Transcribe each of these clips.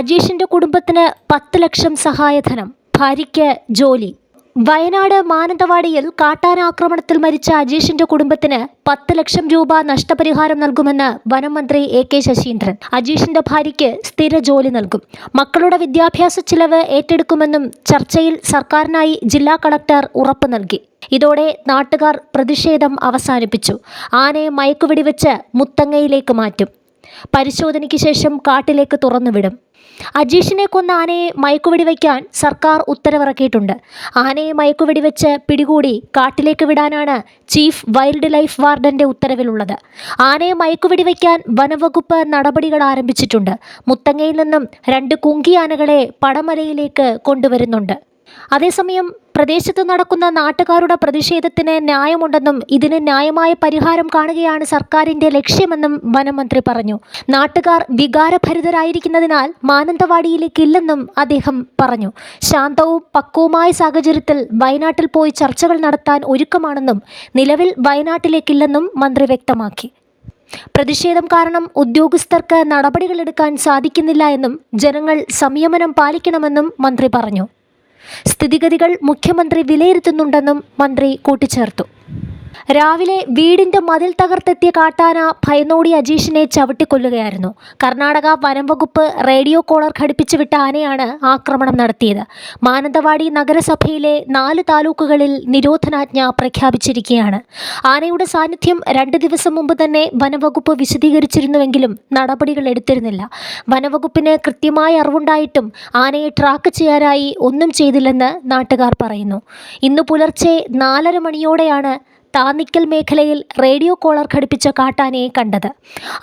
അജീഷിന്റെ കുടുംബത്തിന് പത്ത് ലക്ഷം സഹായധനം ഭാര്യയ്ക്ക് ജോലി. വയനാട് മാനന്തവാടിയിൽ കാട്ടാനാക്രമണത്തിൽ മരിച്ച അജീഷിന്റെ കുടുംബത്തിന് പത്ത് ലക്ഷം രൂപ നഷ്ടപരിഹാരം നൽകുമെന്ന് വനം മന്ത്രി എ കെ ശശീന്ദ്രൻ. അജീഷിന്റെ ഭാര്യയ്ക്ക് സ്ഥിര ജോലി നൽകും. മക്കളുടെ വിദ്യാഭ്യാസ ചിലവ് ഏറ്റെടുക്കുമെന്നും ചർച്ചയിൽ സർക്കാരിനായി ജില്ലാ കളക്ടർ ഉറപ്പ് നൽകി. ഇതോടെ നാട്ടുകാർ പ്രതിഷേധം അവസാനിപ്പിച്ചു. ആനയെ മയക്കുവെടിവെച്ച് മുത്തങ്ങയിലേക്ക് മാറ്റും. പരിശോധനയ്ക്ക് ശേഷം കാട്ടിലേക്ക് തുറന്നുവിടും. അജീഷിനെ കൊന്ന ആനയെ മയക്കുവെടി വയ്ക്കാൻ സർക്കാർ ഉത്തരവിറക്കിയിട്ടുണ്ട്. ആനയെ മയക്കുവെടി വെച്ച് പിടികൂടി കാട്ടിലേക്ക് വിടാനാണ് ചീഫ് വൈൽഡ് ലൈഫ് വാർഡന്റെ ഉത്തരവിലുള്ളത്. ആനയെ മയക്കുവെടി വയ്ക്കാൻ വനവകുപ്പ് നടപടികൾ ആരംഭിച്ചിട്ടുണ്ട്. മുത്തങ്ങയിൽ നിന്നും രണ്ട് കുങ്കി ആനകളെ പടമലയിലേക്ക് കൊണ്ടുവരുന്നുണ്ട്. അതേസമയം പ്രദേശത്ത് നടക്കുന്ന നാട്ടുകാരുടെ പ്രതിഷേധത്തിന് ന്യായമുണ്ടെന്നും ഇതിന് ന്യായമായ പരിഹാരം കാണുകയാണ് സർക്കാരിന്റെ ലക്ഷ്യമെന്നും വനമന്ത്രി പറഞ്ഞു. നാട്ടുകാർ വികാരഭരിതരായിരിക്കുന്നതിനാൽ മാനന്തവാടിയിലേക്കില്ലെന്നും അദ്ദേഹം പറഞ്ഞു. ശാന്തവും പക്വവുമായ സാഹചര്യത്തിൽ വയനാട്ടിൽ പോയി ചർച്ചകൾ നടത്താൻ ഒരുക്കമാണെന്നും നിലവിൽ വയനാട്ടിലേക്കില്ലെന്നും മന്ത്രി വ്യക്തമാക്കി. പ്രതിഷേധം കാരണം ഉദ്യോഗസ്ഥർക്ക് നടപടികളെടുക്കാൻ സാധിക്കുന്നില്ല എന്നും ജനങ്ങൾ സംയമനം പാലിക്കണമെന്നും മന്ത്രി പറഞ്ഞു. സ്ഥിതിഗതികൾ മുഖ്യമന്ത്രി വിലയിരുത്തുന്നുണ്ടെന്നും മന്ത്രി കൂട്ടിച്ചേർത്തു രാവിലെ വീടിന്റെ മതിൽ തകർത്തെത്തിയ കാട്ടാന ഭയന്നോടി അജീഷിനെ ചവിട്ടിക്കൊല്ലുകയായിരുന്നു. കർണാടക വനംവകുപ്പ് റേഡിയോ കോളർ ഘടിപ്പിച്ചു വിട്ട ആനയാണ് ആക്രമണം നടത്തിയത്. മാനന്തവാടി നഗരസഭയിലെ നാല് താലൂക്കുകളിൽ നിരോധനാജ്ഞ പ്രഖ്യാപിച്ചിരിക്കുകയാണ്. ആനയുടെ സാന്നിധ്യം രണ്ട് ദിവസം മുമ്പ് തന്നെ വനംവകുപ്പ് വിശദീകരിച്ചിരുന്നുവെങ്കിലും നടപടികൾ എടുത്തിരുന്നില്ല. വനംവകുപ്പിന് കൃത്യമായ അറിവുണ്ടായിട്ടും ആനയെ ട്രാക്ക് ചെയ്യാനായി ഒന്നും ചെയ്തില്ലെന്ന് നാട്ടുകാർ പറയുന്നു. ഇന്ന് പുലർച്ചെ നാലര മണിയോടെയാണ് താന്നിക്കൽ മേഖലയിൽ റേഡിയോ കോളർ ഘടിപ്പിച്ച കാട്ടാനയെ കണ്ടത്.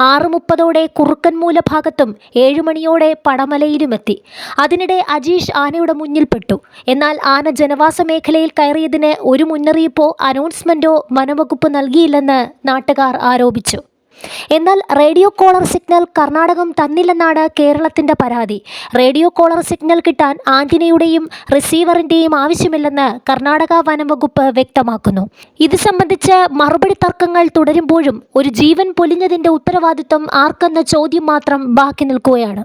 ആറ് മുപ്പതോടെ കുറുക്കൻമൂല ഭാഗത്തും ഏഴുമണിയോടെ പടമലയിലുമെത്തി. അതിനിടെ അജീഷ് ആനയുടെ മുന്നിൽപ്പെട്ടു. എന്നാൽ ആന ജനവാസ മേഖലയിൽ കയറിയതിന് ഒരു മുന്നറിയിപ്പോ അനൗൺസ്മെന്റോ വനംവകുപ്പ് നൽകിയില്ലെന്ന് നാട്ടുകാർ ആരോപിച്ചു. എന്നാൽ റേഡിയോ കോളർ സിഗ്നൽ കർണാടകം തന്നില്ലെന്നാണ് കേരളത്തിന്റെ പരാതി. റേഡിയോ കോളർ സിഗ്നൽ കിട്ടാൻ ആന്റിനയുടെയും റിസീവറിന്റെയും ആവശ്യമില്ലെന്ന് കർണാടക വനംവകുപ്പ് വ്യക്തമാക്കുന്നു. ഇത് സംബന്ധിച്ച് മറുപടി തർക്കങ്ങൾ തുടരുമ്പോഴും ഒരു ജീവൻ പൊലിഞ്ഞതിന്റെ ഉത്തരവാദിത്വം ആർക്കെന്ന ചോദ്യം മാത്രം ബാക്കി നിൽക്കുകയാണ്.